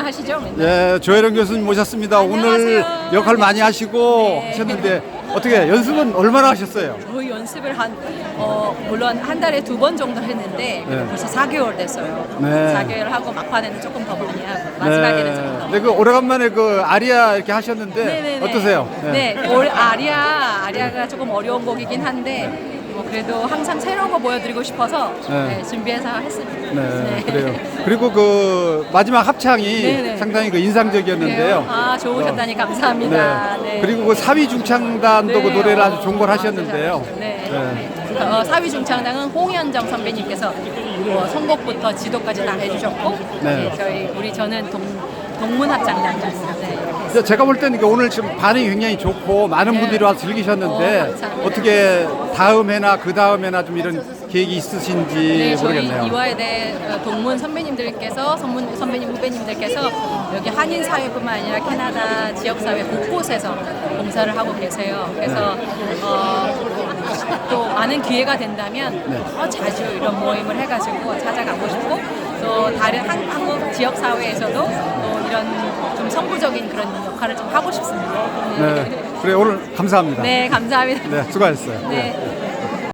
하시죠? 맨날. 예, 조혜령 교수님 모셨습니다. 오늘 안녕하세요. 역할 많이 하시고 네. 하셨는데 어떻게 연습은 얼마나 하셨어요? 저희 연습을 한 어, 물론 한 달에 두 번 정도 했는데 네. 벌써 4개월 됐어요. 네. 4개월 하고 막판에는 조금 더 많이 하고 마지막에는 조금 더. 네, 그 오래간만에 그 아리아 이렇게 하셨는데 네네네. 어떠세요? 네, 올 아리아 아리아가 조금 어려운 곡이긴 한데 뭐 그래도 항상 새로운 거 보여드리고 싶어서 네. 네, 준비해서 했습니다. 네, 그래요. 그리고 그 마지막 합창이 네네. 상당히 그 인상적이었는데요. 아 좋으셨다니 감사합니다. 네. 네. 그리고 그 사위 중창단도 네, 그 노래를 아주 어, 좋은 걸 하셨는데요. 네. 네. 어, 사위 중창단은 홍현정 선배님께서 뭐 선곡부터 지도까지 다 해주셨고 네. 네, 저희 우리 저는 동, 동문합창단이었어요. 네, 제가 볼 때는 오늘 지금 반응이 굉장히 좋고 많은 네. 분들이 와서 즐기셨는데 어. 어떻게 다음 해나 그 다음 해나 좀 이런 계획이 있으신지 네, 저희 모르겠네요. 이화여대 어, 동문 선배님들께서 선문, 선배님 후배님들께서 여기 한인 사회뿐만 아니라 캐나다 지역 사회 곳곳에서 봉사를 하고 계세요. 그래서 어, 또 많은 기회가 된다면 네. 더 자주 이런 모임을 해가지고 찾아가고 싶고 또 다른 한, 한국 지역 사회에서도 또 이런 좀 선구적인 그런 역할을 좀 하고 싶습니다. 네. 그래 오늘 감사합니다. 네, 감사합니다. 네, 수고하셨어요. 네.